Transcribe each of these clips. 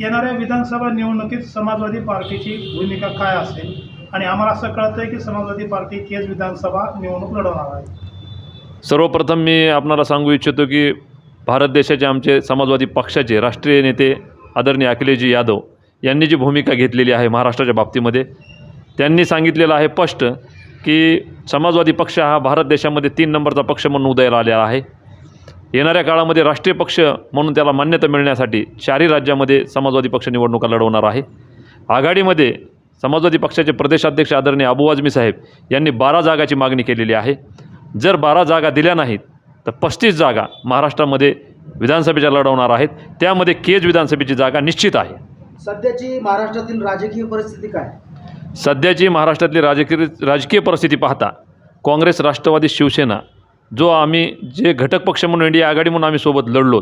येणाऱ्या विधानसभा निवडणुकीत समाजवादी पार्टीची भूमिका काय असेल? आणि आम्हाला असं कळतंय की समाजवादी पार्टी केज विधानसभा निवडणूक लढवणार आहे. सर्वप्रथम मी आपणाला सांगू इच्छितो की भारत देशाचे आमचे समाजवादी पक्षाचे राष्ट्रीय नेते आदरणीय अखिलेशजी यादव यांनी जी भूमिका घेतलेली आहे महाराष्ट्राच्या बाबतीमध्ये त्यांनी सांगितलेलं आहे स्पष्ट की समाजवादी पक्ष हा भारत देशामध्ये तीन नंबरचा पक्ष म्हणून उदयाला आलेला आहे. येणाऱ्या काळामध्ये राष्ट्रीय पक्ष म्हणून त्याला मान्यता मिळण्यासाठी चारही राज्यामध्ये समाजवादी पक्ष निवडणुका लढवणार आहे. आघाडीमध्ये समाजवादी पक्षाचे प्रदेशाध्यक्ष आदरणीय अबू आझमी साहेब यांनी बारा जागाची मागणी केलेली आहे. जर बारा जागा दिल्या नाहीत तर पस्तीस जागा महाराष्ट्रामध्ये विधानसभेच्या लढवणार आहेत. त्यामध्ये केज विधानसभेची जागा निश्चित आहे. सध्याची महाराष्ट्रातील राजकीय परिस्थिती काय? सध्याची महाराष्ट्रातली राजकीय राजकीय परिस्थिती पाहता काँग्रेस राष्ट्रवादी शिवसेना जो आम्ही जे घटक पक्ष म्हणून इंडिया आघाडी म्हणून आम्ही सोबत लढलो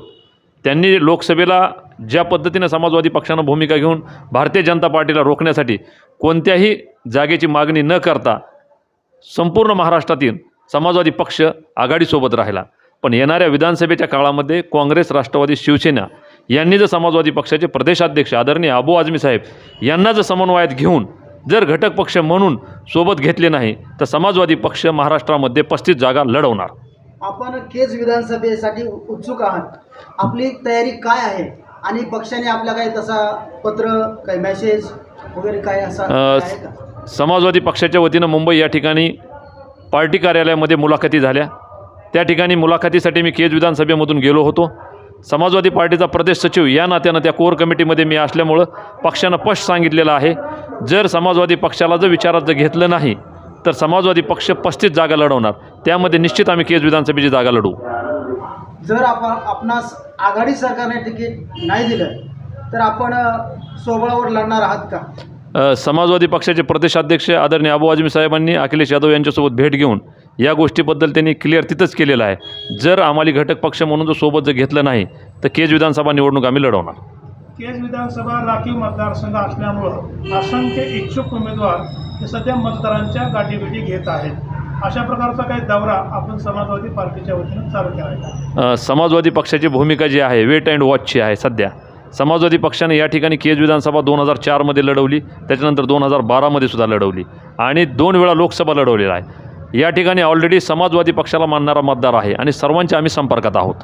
त्यांनी लोकसभेला ज्या पद्धतीनं समाजवादी पक्षानं भूमिका घेऊन भारतीय जनता पार्टीला रोखण्यासाठी कोणत्याही जागेची मागणी न करता संपूर्ण महाराष्ट्रातील समाजवादी पक्ष आघाडीसोबत राहिला. पण येणाऱ्या विधानसभेच्या काळामध्ये काँग्रेस राष्ट्रवादी शिवसेना यांनी जर समाजवादी पक्षाचे प्रदेशाध्यक्ष आदरणीय अबू आझमी साहेब यांना जर समन्वयात घेऊन जर घटक पक्ष म्हणून सोबत घेतले नाही तर समाजवादी पक्ष महाराष्ट्रामध्ये पस्तीस जागा लढवणार. आपण केज विधानसभेसाठी उत्सुक आहात. आपली तयारी काय आहे? आणि पक्षाने आपला काही तसा पत्र काही मेसेज वगैरे काय असा समाजवादी पक्षाच्या वतीनं मुंबई या ठिकाणी पार्टी कार्यालयामध्ये मुलाखती झाल्या. त्या ठिकाणी मुलाखतीसाठी मी केज विधानसभेमधून गेलो होतो. समाजवादी पार्टीचा प्रदेश सचिव या नात्यानं त्या कोर कमिटीमध्ये मी असल्यामुळं पक्षानं स्पष्ट सांगितलेलं आहे. जर समाजवादी पक्षाला जर विचारात जर घेतलं नाही तर समाजवादी पक्ष पस्तीस जागा लढवणार. त्यामध्ये निश्चित आम्ही केज विधानसभेची जागा लढवू जर आपण आपणास आघाडी सरकारने तिकीट नाही दिलं तर आपण अ, स्वबळावर लढणार आहात का? समाजवादी पक्षाचे प्रदेशाध्यक्ष आदरणीय अबू आझमी साहेबांनी अखिलेश यादव यांच्यासोबत भेट घेऊन या गोष्टीबद्दल त्यांनी क्लिअर तिथंच केलेलं आहे. जर आम्हाला घटक पक्ष म्हणून जर सोबत जर घेतलं नाही तर केज विधानसभा निवडणूक आम्ही लढवणार. केज विधानसभा राखीव मतदारसंघ असल्यामुळं असंख्य इच्छुक उमेदवार हे सध्या मतदारांच्या गाठीभेटी घेत आहेत. अशा प्रकारचा काही दौरा आपण समाजवादी पार्टीच्या वतीनं चालू करायचा अ, समाजवादी पक्षाची भूमिका जी आहे वेट अँड वॉचची आहे सध्या. समाजवादी पक्षाने या ठिकाणी केज विधानसभा दोन हजार चारमध्ये लढवली त्याच्यानंतर दोन हजार बारामध्ये सुद्धा लढवली आणि दोन वेळा लोकसभा लढवलेला आहे. या ठिकाणी ऑलरेडी समाजवादी पक्षाला मानणारा मतदार आहे आणि सर्वांच्या आम्ही संपर्कात आहोत.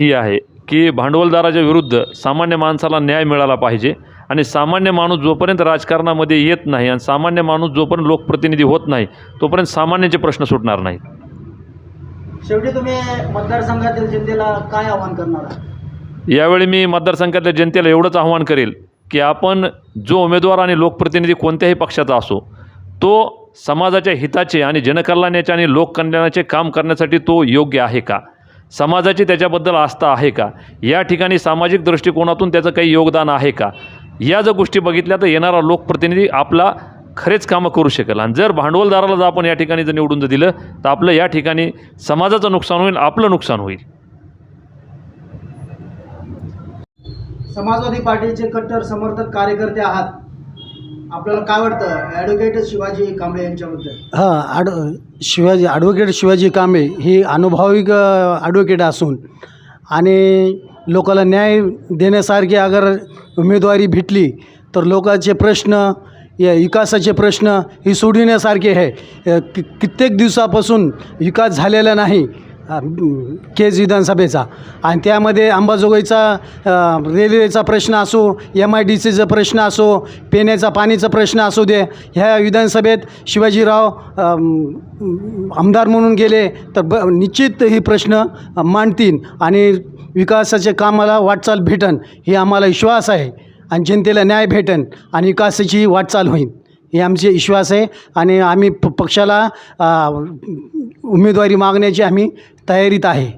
ही आहे की भांडवलदाराच्या विरुद्ध सामान्य माणसाला न्याय मिळाला पाहिजे आणि सामान्य माणूस जोपर्यंत राजकारणामध्ये येत नाही आणि सामान्य माणूस जोपर्यंत लोकप्रतिनिधी होत नाही तोपर्यंत सामान्याचे प्रश्न सुटणार नाहीत. शेवटी तुम्ही मतदारसंघातील जनतेला काय आवाहन करणार आहात? यावेळी मी मतदारसंघातल्या जनतेला एवढंच आव्हान करेल की आपण जो उमेदवार आणि लोकप्रतिनिधी कोणत्याही पक्षाचा असो तो समाजाच्या हिताचे आणि जनकल्याणाचे आणि लोककल्याणाचे काम करण्यासाठी तो योग्य आहे का? समाजाची त्याच्याबद्दल आस्था आहे का? या ठिकाणी सामाजिक दृष्टिकोनातून त्याचं काही योगदान आहे का? या जर गोष्टी बघितल्या तर येणारा लोकप्रतिनिधी आपला खरेच कामं करू शकेल. आणि जर भांडवलदाराला जर आपण या ठिकाणी जर निवडून जर दिलं तर आपलं या ठिकाणी समाजाचं नुकसान होईल आपलं नुकसान होईल. समाजवादी पार्टीचे कट्टर समर्थक कार्यकर्ते आहात. आपल्याला काय वाटतं? ॲडव्होकेट शिवाजी कांबळे यांच्याबद्दल. हां आड शिवाजी ॲडव्होकेट शिवाजी कांबळे ही अनुभविक ॲडव्होकेट असून आणि लोकाला न्याय देण्यासारखी अगर उमेदवारी भेटली तर लोकांचे प्रश्न या विकासाचे प्रश्न ही सोडविण्यासारखे आहे. कि कित्येक दिवसापासून विकास झालेला नाही. केज विधानसभेचा. आणि त्यामध्ये अंबाजोगाईचा रेल्वेचा प्रश्न असो एम आय डी सीचा प्रश्न असो पिण्याचा पाणीचा प्रश्न असू दे ह्या विधानसभेत शिवाजीराव आमदार म्हणून गेले तर ब निश्चित ही प्रश्न मांडतील आणि विकासाच्या कामाला वाटचाल भेटन ही आम्हाला विश्वास आहे. आणि जनतेला न्याय भेटन आणि विकासाची वाटचाल होईल. हे आमचे विश्वास आहे आणि आम्ही प पक्षाला उमेदवारी मागण्याची आम्ही तयारीत आहे.